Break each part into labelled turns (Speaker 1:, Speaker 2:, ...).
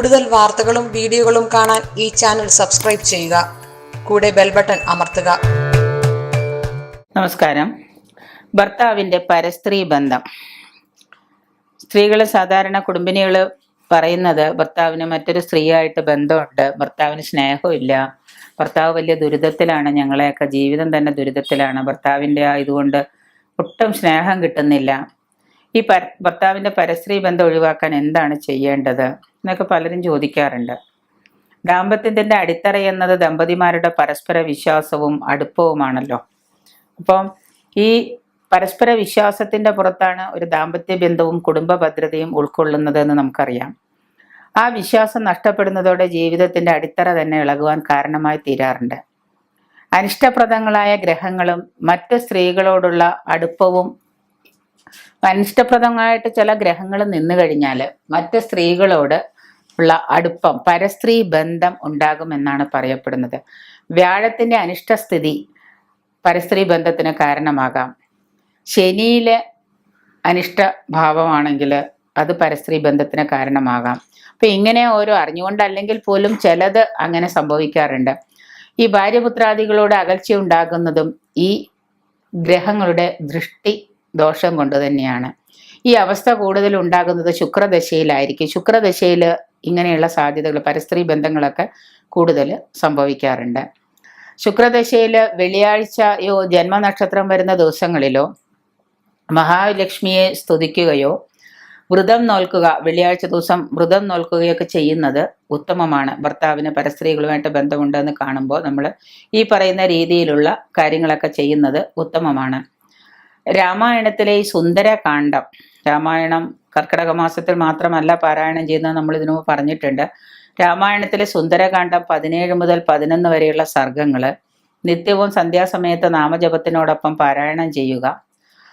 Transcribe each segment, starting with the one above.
Speaker 1: കൂടുതൽ വാർത്തകളും വീഡിയോകളും കാണാൻ ഈ ചാനൽ സബ്സ്ക്രൈബ് ചെയ്യുക. കൂടെ ബെൽ ബട്ടൺ അമർത്തുക.
Speaker 2: നമസ്കാരം. ഭർത്താവിന്റെ പരസ്ത്രീ ബന്ധം. സ്ത്രീകൾ സാധാരണ കുടുംബിനികൾ പറയുന്നത് ഭർത്താവിന് മറ്റൊരു സ്ത്രീയായിട്ട് ബന്ധമുണ്ട് ഭർത്താവിന് സ്നേഹമില്ല ഭർത്താവ് വലിയ ദുരിതത്തിലാണ് ഞങ്ങളെയൊക്കെ ജീവിതം തന്നെ ദുരിതത്തിലാണ് ഭർത്താവിന്റെ ഇതുകൊണ്ട് ഒട്ടും സ്നേഹം കിട്ടുന്നില്ല. ഈ ഭർത്താവിന്റെ പരസ്ത്രീ ബന്ധം ഒഴിവാക്കാൻ എന്താണ് ചെയ്യേണ്ടത്? എന്നൊക്കെ പലരും ചോദിക്കാറുണ്ട്. ദാമ്പത്യത്തിന്റെ അടിത്തറ എന്നത് ദമ്പതിമാരുടെ പരസ്പര വിശ്വാസവും അടുപ്പവുമാണല്ലോ. അപ്പം ഈ പരസ്പര വിശ്വാസത്തിന്റെ പുറത്താണ് ഒരു ദാമ്പത്യ ബന്ധവും കുടുംബ ഭദ്രതയും ഉൾക്കൊള്ളുന്നത് എന്ന് നമുക്കറിയാം. ആ വിശ്വാസം നഷ്ടപ്പെടുന്നതോടെ ജീവിതത്തിന്റെ അടിത്തറ തന്നെ ഇളകുവാൻ കാരണമായി തീരാറുണ്ട്. അനിഷ്ടപ്രദങ്ങളായ ഗ്രഹങ്ങളും മറ്റ് സ്ത്രീകളോടുള്ള അടുപ്പവും അനിഷ്ടപ്രദമായിട്ട് ചില ഗ്രഹങ്ങൾ നിന്നു കഴിഞ്ഞാൽ മറ്റ് സ്ത്രീകളോട് ഉള്ള അടുപ്പം പരസ്ത്രീ ബന്ധം ഉണ്ടാകുമെന്നാണ് പറയപ്പെടുന്നത്. വ്യാഴത്തിന്റെ അനിഷ്ടസ്ഥിതി പരസ്ത്രീ ബന്ധത്തിന് കാരണമാകാം. ശനിയിലെ അനിഷ്ട ഭാവമാണെങ്കിൽ അത് പരസ്ത്രീ ബന്ധത്തിന് കാരണമാകാം. അപ്പൊ ഇങ്ങനെ ഓരോ അറിഞ്ഞുകൊണ്ടല്ലെങ്കിൽ പോലും ചിലത് അങ്ങനെ സംഭവിക്കാറുണ്ട്. ഈ ഭാര്യപുത്രാദികളോട് അകൽച്ച ഉണ്ടാകുന്നതും ഈ ഗ്രഹങ്ങളുടെ ദൃഷ്ടി ദോഷം കൊണ്ട് തന്നെയാണ്. ഈ അവസ്ഥ കൂടുതൽ ഉണ്ടാകുന്നത് ശുക്രദശയിലായിരിക്കും. ശുക്രദശയിൽ ഇങ്ങനെയുള്ള സാധ്യതകൾ പരസ്ത്രീ ബന്ധങ്ങളൊക്കെ കൂടുതൽ സംഭവിക്കാറുണ്ട്. ശുക്രദശയിൽ വെള്ളിയാഴ്ചയോ ജന്മനക്ഷത്രം വരുന്ന ദിവസങ്ങളിലോ മഹാലക്ഷ്മിയെ സ്തുതിക്കുകയോ വ്രതം നോൽക്കുക വെള്ളിയാഴ്ച ദിവസം വ്രതം നോൽക്കുകയൊക്കെ ചെയ്യുന്നത് ഉത്തമമാണ്. ഭർത്താവിന് പരസ്ത്രീകളുമായിട്ട് ബന്ധമുണ്ടെന്ന് കാണുമ്പോൾ നമ്മൾ ഈ പറയുന്ന രീതിയിലുള്ള കാര്യങ്ങളൊക്കെ ചെയ്യുന്നത് ഉത്തമമാണ്. രാമായണത്തിലെ ഈ സുന്ദരകാന്ഡം. രാമായണം കർക്കിടക മാസത്തിൽ മാത്രമല്ല പാരായണം ചെയ്യുന്നത് നമ്മൾ ഇതിനു പറഞ്ഞിട്ടുണ്ട്. രാമായണത്തിലെ സുന്ദരകാന്ഡം പതിനേഴ് മുതൽ പതിനൊന്ന് വരെയുള്ള സർഗങ്ങൾ നിത്യവും സന്ധ്യാസമയത്ത് നാമജപത്തിനോടൊപ്പം പാരായണം ചെയ്യുക.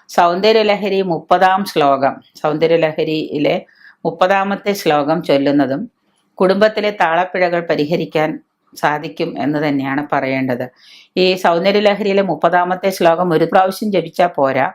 Speaker 2: സൗന്ദര്യലഹരി മുപ്പതാം ശ്ലോകം. സൗന്ദര്യലഹരിയിലെ മുപ്പതാമത്തെ ശ്ലോകം ചൊല്ലുന്നതും കുടുംബത്തിലെ താളപ്പിഴകൾ പരിഹരിക്കാൻ സാധിക്കും എന്ന് തന്നെയാണ് പറയേണ്ടത്. ഈ സൗന്ദര്യലഹരിയിലെ മുപ്പതാമത്തെ ശ്ലോകം ഒരു പ്രാവശ്യം ജപിച്ചാൽ പോരാ.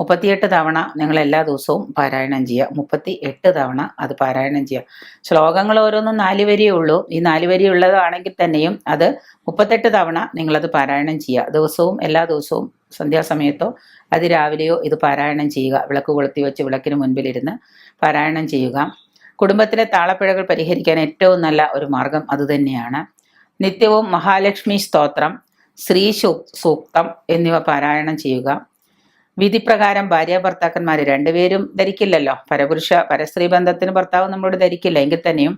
Speaker 2: മുപ്പത്തിയെട്ട് തവണ നിങ്ങൾ എല്ലാ ദിവസവും പാരായണം ചെയ്യുക. മുപ്പത്തി എട്ട് തവണ അത് പാരായണം ചെയ്യുക. ശ്ലോകങ്ങൾ ഓരോന്നും നാല് വരിയേ ഉള്ളൂ. ഈ നാല് വരി ഉള്ളതാണെങ്കിൽ തന്നെയും അത് മുപ്പത്തെട്ട് തവണ നിങ്ങളത് പാരായണം ചെയ്യുക. ദിവസവും എല്ലാ ദിവസവും സന്ധ്യാസമയത്തോ അതിരാവിലെയോ ഇത് പാരായണം ചെയ്യുക. വിളക്ക് കൊളുത്തി വെച്ച് വിളക്കിന് മുൻപിലിരുന്ന് പാരായണം ചെയ്യുക. കുടുംബത്തിലെ താളപ്പിഴകൾ പരിഹരിക്കാൻ ഏറ്റവും നല്ല ഒരു മാർഗം അതുതന്നെയാണ് നിത്യവും മഹാലക്ഷ്മി സ്തോത്രം ശ്രീ സൂക്തം എന്നിവ പാരായണം ചെയ്യുക. വിധിപ്രകാരം ഭാര്യ ഭർത്താക്കന്മാർ രണ്ടുപേരും ധരിക്കില്ലല്ലോ. പരപുരുഷ പരസ്ത്രീ ബന്ധത്തിന് ഭർത്താവ് നമ്മളോട് ധരിക്കില്ല. എങ്കിൽ തന്നെയും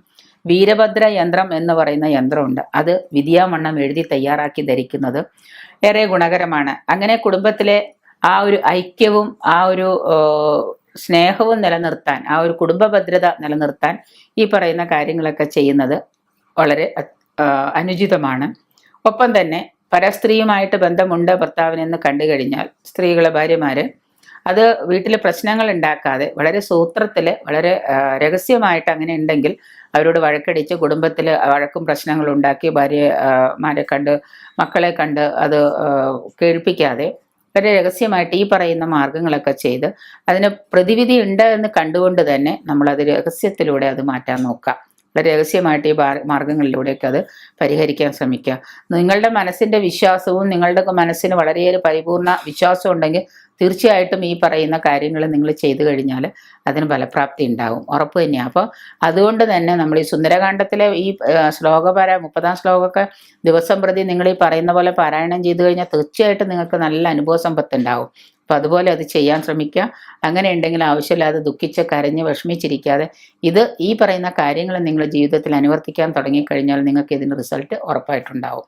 Speaker 2: വീരഭദ്ര യന്ത്രം എന്ന് പറയുന്ന യന്ത്രമുണ്ട്. അത് വിദ്യാമണ്ണം എഴുതി തയ്യാറാക്കി ധരിക്കുന്നത് ഏറെ ഗുണകരമാണ്. അങ്ങനെ കുടുംബത്തിലെ ആ ഒരു ഐക്യവും ആ ഒരു സ്നേഹവും നിലനിർത്താൻ ആ ഒരു കുടുംബ ഭദ്രത നിലനിർത്താൻ ഈ പറയുന്ന കാര്യങ്ങളൊക്കെ ചെയ്യുന്നത് വളരെ അനുചിതമാണ്. ഒപ്പം തന്നെ പരസ്ത്രീയുമായിട്ട് ബന്ധമുണ്ട് ഭർത്താവിനെന്ന് കണ്ടു കഴിഞ്ഞാൽ സ്ത്രീകളെ ഭാര്യമാര് അത് വീട്ടിൽ പ്രശ്നങ്ങൾ ഉണ്ടാക്കാതെ വളരെ സൂത്രത്തിൽ വളരെ രഹസ്യമായിട്ട് അങ്ങനെ ഉണ്ടെങ്കിൽ അവരോട് വഴക്കടിച്ച് കുടുംബത്തിൽ വഴക്കും പ്രശ്നങ്ങളും ഉണ്ടാക്കി ഭാര്യമാരെ കണ്ട് മക്കളെ കണ്ട് അത് കേൾപ്പിക്കാതെ വളരെ രഹസ്യമായിട്ട് ഈ പറയുന്ന മാർഗങ്ങളൊക്കെ ചെയ്ത് അതിന് പ്രതിവിധി ഉണ്ട് എന്ന് കണ്ടുകൊണ്ട് തന്നെ നമ്മൾ നമ്മളത് രഹസ്യത്തിലൂടെ അത് മാറ്റാൻ നോക്കാം. രഹസ്യമായിട്ട് ഈ മാർഗങ്ങളിലൂടെയൊക്കെ അത് പരിഹരിക്കാൻ ശ്രമിക്കുക. നിങ്ങളുടെ മനസ്സിന്റെ വിശ്വാസവും നിങ്ങളുടെ മനസ്സിന് വളരെയേറെ പരിപൂർണ വിശ്വാസം ഉണ്ടെങ്കിൽ തീർച്ചയായിട്ടും ഈ പറയുന്ന കാര്യങ്ങൾ നിങ്ങൾ ചെയ്തു കഴിഞ്ഞാൽ അതിന് ഫലപ്രാപ്തി ഉണ്ടാകും ഉറപ്പ് തന്നെയാണ് അപ്പോൾ അതുകൊണ്ട് തന്നെ നമ്മൾ ഈ സുന്ദരകാന്ഡത്തിലെ ഈ ശ്ലോകപാര മുപ്പതാം ശ്ലോകമൊക്കെ ദിവസം പ്രതി നിങ്ങൾ ഈ പറയുന്ന പോലെ പാരായണം ചെയ്തു കഴിഞ്ഞാൽ തീർച്ചയായിട്ടും നിങ്ങൾക്ക് നല്ല അനുഭവ സമ്പത്ത് ഉണ്ടാകും അപ്പം അതുപോലെ അത് ചെയ്യാൻ ശ്രമിക്കുക. അങ്ങനെ ഉണ്ടെങ്കിൽ ആവശ്യമില്ലാതെ ദുഃഖിച്ച് കരഞ്ഞ് വിഷമിച്ചിരിക്കാതെ ഇത് ഈ പറയുന്ന കാര്യങ്ങൾ നിങ്ങളുടെ ജീവിതത്തിൽ അനുവർത്തിക്കാൻ തുടങ്ങിക്കഴിഞ്ഞാൽ നിങ്ങൾക്ക് ഇതിന് റിസൾട്ട് ഉറപ്പായിട്ടുണ്ടാവും.